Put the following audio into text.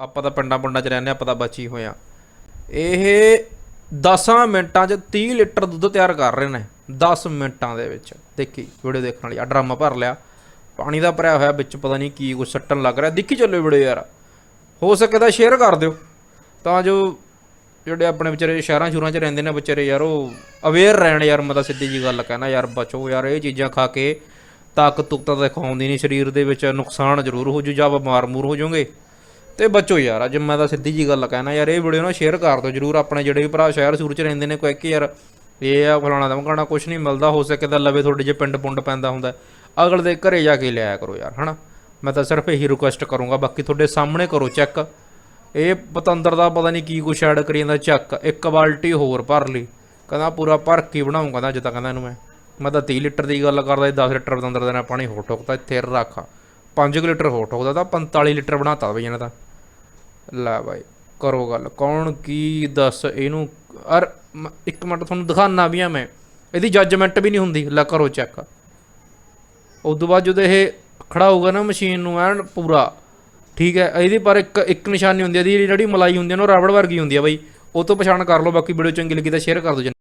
ਆਪਾਂ ਤਾਂ ਪਿੰਡਾਂ ਪੁੰਡਾਂ 'ਚ ਰਹਿੰਦੇ ਆਪਾਂ ਤਾਂ ਬਚੀ ਹੋਇਆ ਇਹ 10 ਮਿੰਟਾਂ 'ਚ 30 ਲੀਟਰ ਦੁੱਧ ਤਿਆਰ ਕਰ ਰਹੇ ਨੇ 10 ਮਿੰਟਾਂ ਦੇ ਵਿੱਚ। ਦੇਖੀ, ਵੀਡੀਓ ਦੇਖਣ ਵਾਲੀ ਆ ਡਰਮ ਭਰ ਲਿਆ। ਪਾਣੀ ਦਾ ਭਰਿਆ ਹੋਇਆ, ਵਿੱਚ ਪਤਾ ਨਹੀਂ ਕੀ ਕੁਛ ਸੱਟਣ ਲੱਗ ਰਿਹਾ। ਦੇਖੀ ਚੱਲੋ ਵੀਡੀਓ ਯਾਰ। ਹੋ ਸਕੇ ਤਾਂ ਸ਼ੇਅਰ ਕਰ ਦਿਓ। ਤਾਂ ਜੋ ਜਿਹੜੇ ਆਪਣੇ ਵਿਚਾਰੇ ਸ਼ਹਿਰਾਂ ਸ਼ੁਰਾਂ 'ਚ ਰਹਿੰਦੇ ਨੇ, ਵਿਚਾਰੇ ਯਾਰ ਉਹ ਅਵੇਅਰ ਰਹਿਣ ਯਾਰ, ਮੈਂ ਤਾਂ ਸਿੱਧੀ ਜੀ ਗੱਲ ਕਹਿਣਾ ਯਾਰ, ਬਚੋ ਯਾਰ, ਇਹ ਚੀਜ਼ਾਂ ਖਾ ਕੇ ਤਾਕਤ ਤੁਕਤ ਤਾਂ ਦਿਖਾਉਂਦੀ ਨਹੀਂ, ਸਰੀਰ ਦੇ ਵਿੱਚ ਨੁਕਸਾਨ ਜ਼ਰੂਰ ਹੋ ਜੂ, ਜਾਂ ਬਿਮਾਰ ਮੂਰ ਹੋ ਜਾਓਗੇ। ਤੇ ਬਚੋ ਯਾਰ, ਅੱਜ ਮੈਂ ਤਾਂ ਸਿੱਧੀ ਜੀ ਗੱਲ ਕਹਿਣਾ ਯਾਰ, ਇਹ ਵੀਡੀਓ ਨਾ ਸ਼ੇਅਰ ਕਰ ਦਿਓ ਜਰੂਰ, ਆਪਣੇ ਜਿਹੜੇ ਵੀ ਭਰਾ ਸ਼ਹਿਰ ਸ਼ੁਰ 'ਚ ਰਹਿੰਦੇ ਨੇ, ਕੋਈ ਕਿ ਯਾਰ ਇਹ ਆ ਫਲਾਣਾ ਦਮਕਾਣਾ ਕੁਝ ਨਹੀਂ ਮਿਲਦਾ, ਹੋ ਸਕੇ ਤਾਂ ਲਵੇ ਤੁਹਾਡੇ ਜੇ ਪਿੰਡ ਪੁੰਡ ਪੈਂਦਾ ਹੁੰਦਾ ਅਗਲ ਦੇ ਘਰੇ ਜਾ ਕੇ ਲਿਆਇਆ ਕਰੋ ਯਾਰ, ਹਨਾ? ਮੈਂ ਤਾਂ ਸਿਰਫ ਇਹੀ ਰਿਕੁਐਸਟ ਕਰੂੰਗਾ, ਬਾਕੀ ਤੁਹਾਡੇ ਸਾਹਮਣੇ ਕਰੋ ਚੈੱਕ ਇਹ ਪਤੰਦਰ ਦਾ ਪਤਾ ਨਹੀਂ ਕੀ ਕੁਛ ਐਡ ਕਰੀ ਜਾਂਦਾ, ਚੱਕ। ਇੱਕ ਬਾਲਟੀ ਹੋਰ ਭਰ ਲਈ। ਕਹਿੰਦਾ ਪੂਰਾ ਭਰ ਕੇ ਬਣਾਉਂ ਕਹਿੰਦਾ ਜਿੱਦਾਂ ਕਹਿੰਦਾ ਇਹਨੂੰ ਮੈਂ। ਮੈਂ ਤਾਂ 30 ਲੀਟਰ ਦੀ ਗੱਲ ਕਰਦਾ 10 ਲੀਟਰ ਪਤੰਦਰ ਦੇ ਨਾਲ ਪਾਣੀ ਹੋਰ ਠੋਕਦਾ ਇੱਥੇ ਰੱਖ। 5 ਲੀਟਰ ਹੋਰ ਠੋਕਦਾ, ਤਾਂ 45 ਲੀਟਰ ਬਣਾਤਾ ਬਈ ਇਹਨਾਂ ਦਾ। ਲੈ ਬਾਈ, ਕਰੋ ਗੱਲ। ਕੌਣ ਕੀ ਦੱਸ ਇਹਨੂੰ? ਅਰ ਇੱਕ ਮਿੰਟ ਤੁਹਾਨੂੰ ਦਿਖਾਣਾ ਵੀ ਆ ਮੈਂ। ਇਹਦੀ ਜੱਜਮੈਂਟ ਵੀ ਨਹੀਂ ਹੁੰਦੀ। ਲੈ ਕਰੋ ਚੈੱਕ ਉਸ ਤੋਂ ਬਾਅਦ ਜਦੋਂ ਇਹ ਖੜਾ ਹੋਊਗਾ ਨਾ ਮਸ਼ੀਨ ਨੂੰ, ਐਨ ਪੂਰਾ। ਠੀਕ ਹੈ, ਇਹਦੀ ਪਰ ਇੱਕ ਇੱਕ ਨਿਸ਼ਾਨੀ ਹੁੰਦੀ ਹੈ ਇਹਦੀ ਜਿਹੜੀ ਮਲਾਈ ਹੁੰਦੀ ਹੈ ਨਾ, ਉਹ ਰਬੜ ਵਰਗੀ ਹੁੰਦੀ ਹੈ ਬਾਈ। ਉਹ ਤੋਂ ਪਛਾਣ ਕਰ ਲਓ, ਬਾਕੀ ਵੀਡੀਓ ਚੰਗੀ ਲੱਗੀ ਤਾਂ ਸ਼ੇਅਰ ਕਰ ਦਿਓ। ਜੀ।